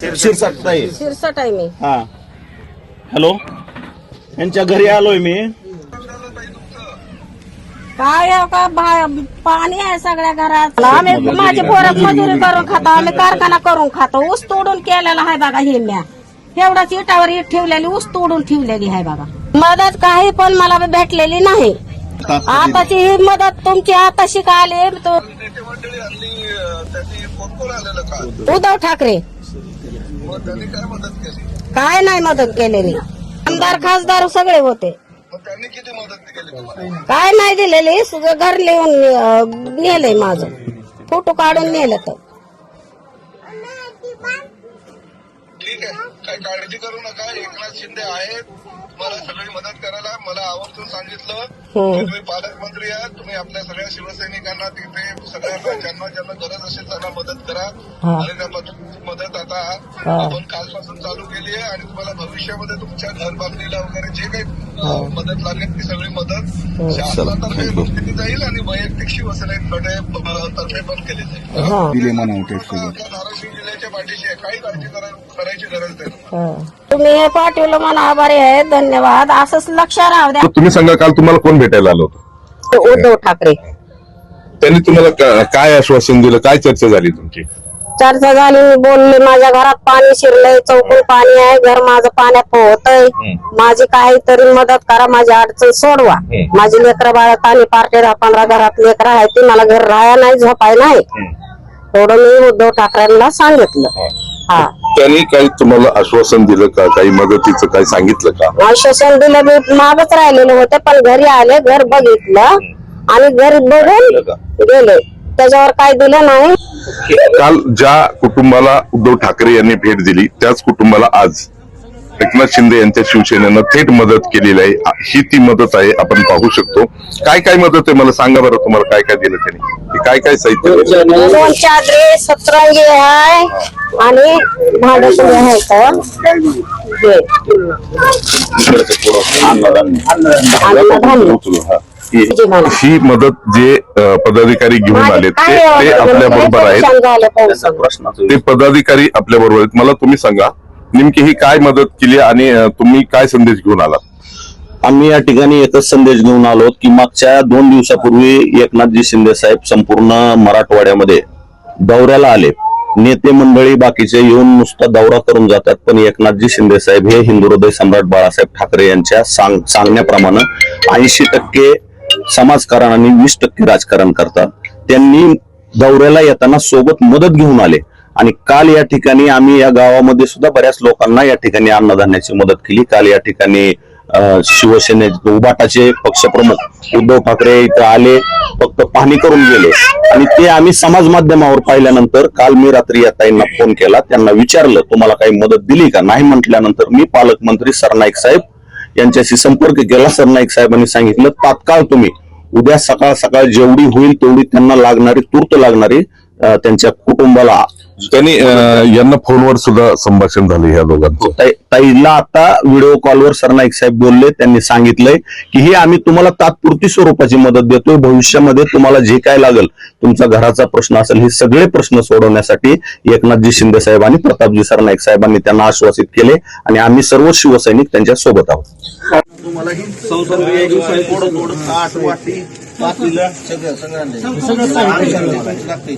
शिरसाट ताई. शिरसट आहे मी. हा. हॅलो? यांच्या घरी आलोय मी. काय आहे का? भा- पाणी आहे सगळ्या घरात. आम्ही माझे पोरं मजुरी करून खातो आम्ही कारखाना करून खातो. ऊस तोडून केलेला आहे बघा हे म्या एवढाच इटावर इट ठेवलेली ऊस तोडून ठेवलेली आहे बघा. मदत काही पण मला भेटलेली नाही. आताची ही मदत तुमची आता तो का? उद्धव ठाकरे. मग त्यांनी काय मदत केली? काय नाही मदत केलेली. आमदार खासदार सगळे होते. मग त्यांनी किती मदत केली तुम्हाला? काय नाही दिलेली घर लिहून अं, नेलंय माझं. फोटो काढून नेलं तर. ठीक आहे. काय काळजी करू नका. एकनाथ शिंदे आहेत. मला सगळी मदत करायला मला आवर्जून सांगितलं. की तुम्ही पालकमंत्री आहात तुम्ही आपल्या सगळ्या शिवसैनिकांना तिथे सगळ्यांना ज्यांना ज्यांना गरज असेल त्यांना मदत करा. हा. आणि त्या मदत मदत आता हा. आपण कालपासून चालू केली आहे आणि तुम्हाला भविष्यामध्ये तुमच्या घर बांधणीला वगैरे जे काही अं, मदत लागेल ती सगळी मदत शासनातर्फे केली जाईल आणि वैयक्तिक शिवसेनेकडे अं, तर्फे पण केली जाईल. हा. आपल्या धाराशिव जिल्ह्याच्या पाठीशी आहे. काही काळजी करा- करायची गरज नाही. हा. तुम्ही हे पाठवलं मला आभारी आहे. धन्यवाद. असंच लक्ष राहू द्या. तुम्ही सांगा काल तुम्हाला कोण भेटायला आलं होतं? उद्धव ठाकरे. त्यांनी तुम्हाला का- काय आश्वासन दिलं? काय चर्चा झाली तुमची? चर्चा झाली मी बोलले माझ्या घरात पाणी शिरलंय चौकून पाणी आहे घर माझं पाण्यात पोहतय. माझी काहीतरी मदत करा माझी अडचण सोडवा. माझी लेकरं बाळा पाणी पार्टी दहा पंधरा घरात लेकरं आहे ती मला घर राहायला नाही झोपाय नाही. थोडं मी उद्धव ठाकरेंना सांगितलं. हा. त्यांनी काही तुम्हाला आश्वासन दिलं का? काही मदतीचं काही सांगितलं का? आश्वासन दिलं मी मागच राहिलेले होते पण घरी आले घर बघितलं आणि घर बघून गेले त्याच्यावर काय दिलं नाही. काल ज्या कुटुंबाला उद्धव ठाकरे यांनी भेट दिली त्याच कुटुंबाला आज एकनाथ शिंदे यांच्या शिवसेनेनं थेट मदत केलेली आहे. ही ती मदत आहे आपण पाहू शकतो. काय काय मदत आहे मला सांगा बरं तुम्हाला काय काय दिलं त्यांनी? काय काय साहित्य? सतरंगी आहे आणि आहे हा. मदत जे पदाधिकारी घेऊन आले ते आपल्या बरोबर आहेत. ते पदाधिकारी आपल्या बरोबर आहेत. मला तुम्ही सांगा नेमकी ही काय मदत केली आणि तुम्ही काय संदेश घेऊन आला आम्ही या ठिकाणी एकच संदेश घेऊन आलो की मागच्या दोन दिवसापूर्वी एकनाथजी शिंदे साहेब संपूर्ण मराठवाड्यामध्ये दौऱ्याला आले. नेते मंडळी बाकीचे येऊन नुसता दौरा करून जातात पण एकनाथजी शिंदे साहेब हे हिंदू हृदय सम्राट बाळासाहेब ठाकरे यांच्या सांग सांगण्याप्रमाणे ऐंशी टक्के समाजकारण आणि वीस टक्के राजकारण करतात. त्यांनी दौऱ्याला येताना सोबत मदत घेऊन आले. आणि काल या ठिकाणी आम्ही या गावामध्ये सुद्धा बऱ्याच लोकांना या ठिकाणी अन्नधान्याची मदत केली. काल या ठिकाणी शिवसेने उबाटाचे पक्षप्रमुख उद्धव ठाकरे इथं आले फक्त पाहणी करून गेले. आणि ते आम्ही समाज माध्यमावर पाहिल्यानंतर काल मी रात्री या ताईंना फोन केला. त्यांना विचारलं तुम्हाला काही मदत दिली का? नाही म्हटल्यानंतर मी पालकमंत्री सरनाईक साहेब यांच्याशी संपर्क केला. सरनाईक साहेबांनी सांगितलं तात्काळ तुम्ही उद्या सकाळ सकाळ जेवढी होईल तेवढी त्यांना लागणारी तूर्त लागणारी त्यांच्या कुटुंबाला त्यांनी अ, यांना फोनवर सुद्धा संभाषण झाले ह्या दोघांचं ताई- ताईला आता व्हिडिओ कॉलवर सरनाईक साहेब बोलले त्यांनी सांगितलंय की ही आम्ही तुम्हाला तात्पुरती स्वरूपाची मदत देतोय भविष्यामध्ये तुम्हाला जे काय लागेल तुमचा घराचा प्रश्न असेल हे सगळे प्रश्न सोडवण्यासाठी एकनाथजी शिंदे साहेब आणि प्रतापजी सरनाईक साहेबांनी त्यांना आश्वासित केले आणि आम्ही सर्व शिवसैनिक त्यांच्यासोबत आहोत तुम्हाला ही थोडं थोडं वाटी सगळं सगळं लागतंय